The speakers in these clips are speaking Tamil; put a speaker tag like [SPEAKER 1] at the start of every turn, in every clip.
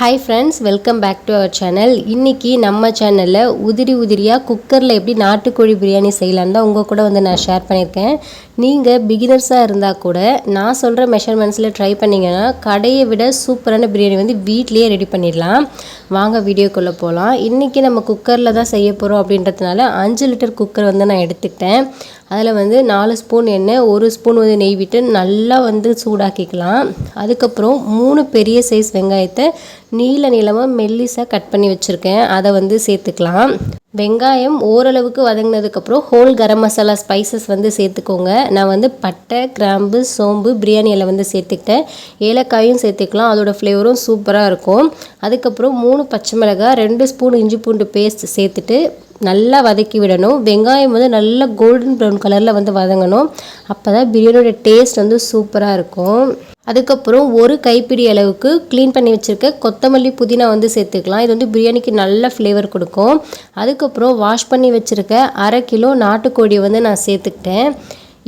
[SPEAKER 1] Hi friends welcome back to our channel இன்றைக்கி நம்ம சேனலில் உதிரி உதிரியாக குக்கரில் எப்படி நாட்டுக்கோழி பிரியாணி செய்யலான்னு தான் உங்கள் கூட வந்து நான் ஷேர் பண்ணியிருக்கேன். நீங்கள் பிகினர்ஸாக இருந்தால் கூட நான் சொல்கிற மெஷர்மெண்ட்ஸில் ட்ரை பண்ணிங்கன்னா கடையை விட சூப்பரான பிரியாணி வந்து வீட்லேயே ரெடி பண்ணிடலாம். வாங்க வீடியோக்குள்ளே போகலாம் இன்றைக்கி நம்ம குக்கரில் தான் செய்ய போகிறோம் அப்படின்றதுனால அஞ்சு லிட்டர் குக்கர் வந்து நான் எடுத்துக்கிட்டேன். அதில் வந்து நாலு ஸ்பூன் எண்ணெய் ஒரு ஸ்பூன் வந்து நெய் விட்டு நல்லா வந்து சூடாக்கிக்கலாம். அதுக்கப்புறம் மூணு பெரிய சைஸ் வெங்காயத்தை நீல நீளமாக மெல்லிஸாக கட் பண்ணி வச்சுருக்கேன். அதை வந்து சேர்த்துக்கலாம். வெங்காயம் ஓரளவுக்கு வதங்கினதுக்கப்புறம் ஹோல் கரம் மசாலா ஸ்பைசஸ் வந்து சேர்த்துக்கோங்க. நான் வந்து பட்டை கிராம்பு சோம்பு பிரியாணியில் வந்து சேர்த்துக்கிட்டேன். ஏலக்காயும் சேர்த்துக்கலாம். அதோடய ஃப்ளேவரும் சூப்பராக இருக்கும். அதுக்கப்புறம் மூணு பச்சை மிளகாய் ரெண்டு ஸ்பூன் இஞ்சி பூண்டு பேஸ்ட் சேர்த்துட்டு நல்லா வதக்கி விடணும். வெங்காயம் வந்து நல்லா கோல்டன் ப்ரௌன் கலரில் வந்து வதங்கணும். அப்போ தான் பிரியாணியோட டேஸ்ட் வந்து சூப்பராக இருக்கும். அதுக்கப்புறம் ஒரு கைப்பிடி அளவுக்கு க்ளீன் பண்ணி வச்சுருக்க கொத்தமல்லி புதினா வந்து சேர்த்துக்கலாம். இது வந்து பிரியாணிக்கு நல்ல ஃப்ளேவர் கொடுக்கும். அதுக்கப்புறம் வாஷ் பண்ணி வச்சுருக்க அரை கிலோ நாட்டுக்கோழியை வந்து நான் சேர்த்துக்கிட்டேன்.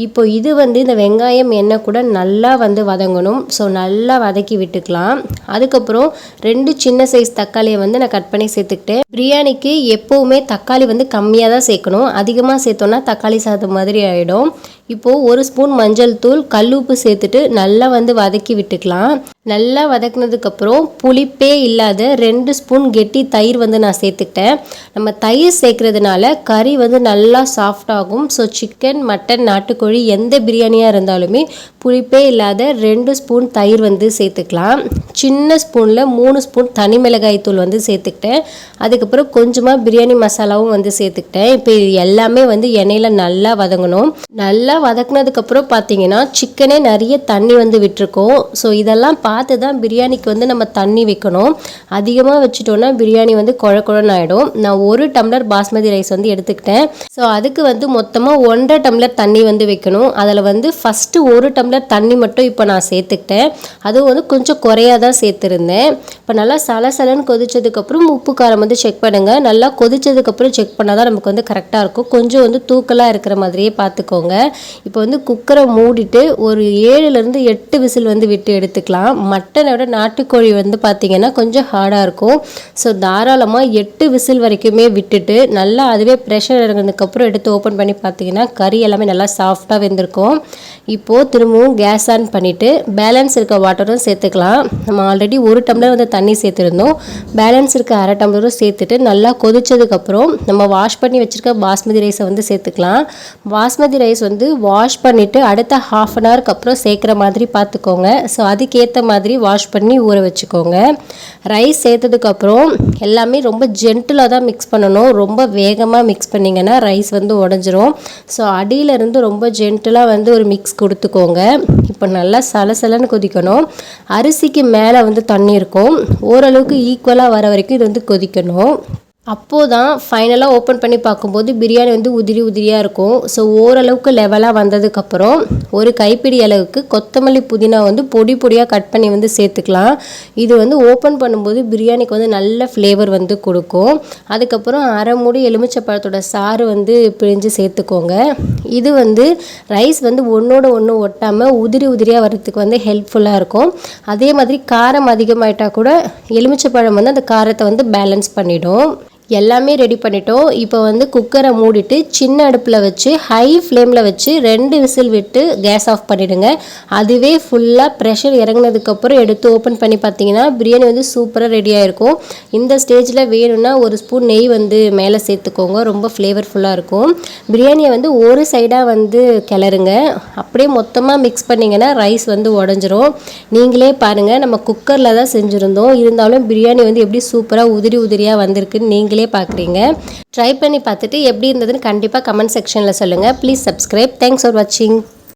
[SPEAKER 1] இப்போ இது வந்து இந்த வெங்காயம் எண்ணெய் கூட நல்லா வந்து வதங்கணும். ஸோ நல்லா வதக்கி விட்டுக்கலாம். அதுக்கப்புறம் ரெண்டு சின்ன சைஸ் தக்காளியை வந்து நான் கட் பண்ணி சேர்த்துக்கிட்டேன். பிரியாணிக்கு எப்போவுமே தக்காளி வந்து கம்மியாக தான் சேர்க்கணும். அதிகமாக சேர்த்தோன்னா தக்காளி சாதம் மாதிரி ஆகிடும் இப்போது ஒரு ஸ்பூன் மஞ்சள் தூள் கல்லுப்பு சேர்த்துட்டு நல்லா வந்து வதக்கி விட்டுக்கலாம். நல்லா வதக்குனதுக்கப்புறம் புளிப்பே இல்லாத ரெண்டு ஸ்பூன் கெட்டி தயிர் வந்து நான் சேர்த்துக்கிட்டேன். நம்ம தயிர் சேர்க்கறதுனால கறி வந்து நல்லா சாஃப்டாகும் ஸோ சிக்கன் மட்டன் நாட்டுக்கோழி எந்த பிரியாணியாக இருந்தாலுமே புளிப்பே இல்லாத ரெண்டு ஸ்பூன் தயிர் வந்து சேர்த்துக்கலாம். சின்ன ஸ்பூனில் மூணு ஸ்பூன் தனி மிளகாய் தூள் வந்து சேர்த்துக்கிட்டேன். அதுக்கப்புறம் கொஞ்சமாக பிரியாணி மசாலாவும் வந்து சேர்த்துக்கிட்டேன். இப்போ இது எல்லாமே வந்து எண்ணெயில் நல்லா வதங்கணும். நல்லா வதக்குனதுக்கப்புறம் பார்த்தீங்கன்னா சிக்கனே நிறைய தண்ணி வந்து விட்டுருக்கோம். ஸோ இதெல்லாம் பார்த்து தான் பிரியாணிக்கு வந்து நம்ம தண்ணி வைக்கணும். அதிகமாக வச்சுட்டோன்னா பிரியாணி வந்து குழ குழன்னு ஆகிடும் நான் ஒரு டம்ளர் பாஸ்மதி ரைஸ் வந்து எடுத்துக்கிட்டேன். ஸோ அதுக்கு வந்து மொத்தமாக ஒன்றரை டம்ளர் தண்ணி வந்து வைக்கணும். அதில் வந்து ஃபஸ்ட்டு ஒரு டம்ளர் தண்ணி மட்டும் இப்போ நான் சேர்த்துக்கிட்டேன். அதுவும் வந்து கொஞ்சம் குறையாக தான் சேர்த்துருந்தேன். இப்போ நல்லா சலசலன்னு கொதிச்சதுக்கப்புறம் உப்பு காரம் வந்து செக் பண்ணுங்கள் நல்லா கொதிச்சதுக்கப்புறம் செக் பண்ணால் தான் நமக்கு வந்து கரெக்டாக இருக்கும். கொஞ்சம் வந்து தூக்கலாக இருக்கிற மாதிரியே பார்த்துக்கோங்க. இப்போ வந்து குக்கரை மூடிட்டு ஒரு ஏழுலேருந்து எட்டு விசில் வந்து விட்டு எடுத்துக்கலாம். மட்டனை விட நாட்டுக்கோழி வந்து பார்த்திங்கன்னா கொஞ்சம் ஹார்டாக இருக்கும். ஸோ தாராளமாக எட்டு விசில் வரைக்குமே விட்டுட்டு நல்லா அதுவே ப்ரெஷர் இறங்கினதுக்கப்புறம் எடுத்து ஓப்பன் பண்ணி பார்த்தீங்கன்னா கறி எல்லாமே நல்லா சாஃப்டாக வெந்திருக்கும். இப்போது திரும்பவும் கேஸ் ஆன் பண்ணிவிட்டு பேலன்ஸ் இருக்க வாட்டரும் சேர்த்துக்கலாம். நம்ம ஆல்ரெடி ஒரு டம்ளர் வந்து தண்ணி சேர்த்துருந்தோம். பேலன்ஸ் இருக்க அரை டம்ளரும் சேர்த்துட்டு நல்லா கொதிச்சதுக்கப்புறம் நம்ம வாஷ் பண்ணி வச்சுருக்க பாஸ்மதி ரைஸை வந்து சேர்த்துக்கலாம். பாஸ்மதி ரைஸ் வந்து வாஷ் பண்ணிவிட்டு அடுத்த ஹாஃப் அன் ஹவருக்கு அப்புறம் சேர்க்குற மாதிரி பார்த்துக்கோங்க. ஸோ அதுக்கேற்ற மாதிரி வாஷ் பண்ணி ஊற வச்சுக்கோங்க. ரைஸ் சேர்த்ததுக்கப்புறம் எல்லாமே ரொம்ப ஜென்டிலாக தான் மிக்ஸ் பண்ணணும். ரொம்ப வேகமாக மிக்ஸ் பண்ணிங்கன்னா ரைஸ் வந்து உடஞ்சிரும். ஸோ அடியிலேருந்து ரொம்ப ஜென்டிலாக வந்து ஒரு மிக்ஸ் கொடுத்துக்கோங்க. இப்போ நல்லா சலசலன்னு கொதிக்கணும். அரிசிக்கு மேலே வந்து தண்ணி இருக்கும். ஓரளவுக்கு ஈக்குவலாக வர வரைக்கும் இது வந்து கொதிக்கணும். அப்போது தான் ஃபைனலாக ஓப்பன் பண்ணி பார்க்கும்போது பிரியாணி வந்து உதிரி உதிரியாக இருக்கும். ஸோ ஓரளவுக்கு லெவலாக வந்ததுக்கப்புறம் ஒரு கைப்பிடி அளவுக்கு கொத்தமல்லி புதினா வந்து பொடி பொடியாக கட் பண்ணி வந்து சேர்த்துக்கலாம். இது வந்து ஓப்பன் பண்ணும்போது பிரியாணிக்கு வந்து நல்ல ஃப்ளேவர் வந்து கொடுக்கும். அதுக்கப்புறம் அரை மூடி எலுமிச்சப்பழத்தோட சாறு வந்து பிழிஞ்சு சேர்த்துக்கோங்க. இது வந்து ரைஸ் வந்து ஒன்றோட ஒன்று ஒட்டாமல் உதிரி உதிரியாக வர்றதுக்கு வந்து ஹெல்ப்ஃபுல்லாக இருக்கும். அதே மாதிரி காரம் அதிகமாயிட்டால் கூட எலுமிச்சப்பழம் வந்து அந்த காரத்தை வந்து பேலன்ஸ் பண்ணிடும். எல்லாமே ரெடி பண்ணிட்டோம். இப்போ வந்து குக்கரை மூடிட்டு சின்ன அடுப்பில் வச்சு ஹை ஃப்ளேமில் வச்சு ரெண்டு விசில் விட்டு கேஸ் ஆஃப் பண்ணிவிடுங்க அதுவே ஃபுல்லாக ப்ரெஷர் இறங்கினதுக்கப்புறம் எடுத்து ஓப்பன் பண்ணி பார்த்தீங்கன்னா பிரியாணி வந்து சூப்பராக ரெடியாக இருக்கும் இந்த ஸ்டேஜில் வேணும்னா ஒரு ஸ்பூன் நெய் வந்து மேலே சேர்த்துக்கோங்க. ரொம்ப ஃப்ளேவர்ஃபுல்லாக இருக்கும். பிரியாணியை வந்து ஒரு சைடாக வந்து கிளறுங்க. அப்படியே மொத்தமாக மிக்ஸ் பண்ணிங்கன்னா ரைஸ் வந்து உடஞ்சிரும். நீங்களே பாருங்கள் நம்ம குக்கரில் தான் செஞ்சுருந்தோம். இருந்தாலும் பிரியாணி வந்து எப்படி சூப்பராக உதிரி உதிரியாக வந்திருக்குன்னு நீங்களே பார்க்குறீங்க. ட்ரை பண்ணி பார்த்துட்டு எப்படி இருந்ததுன்னு கண்டிப்பாக கமெண்ட் செக்ஷனில் சொல்லுங்கள் ப்ளீஸ் சப்ஸ்கிரைப் தேங்க்ஸ் ஃபார் வாட்சிங்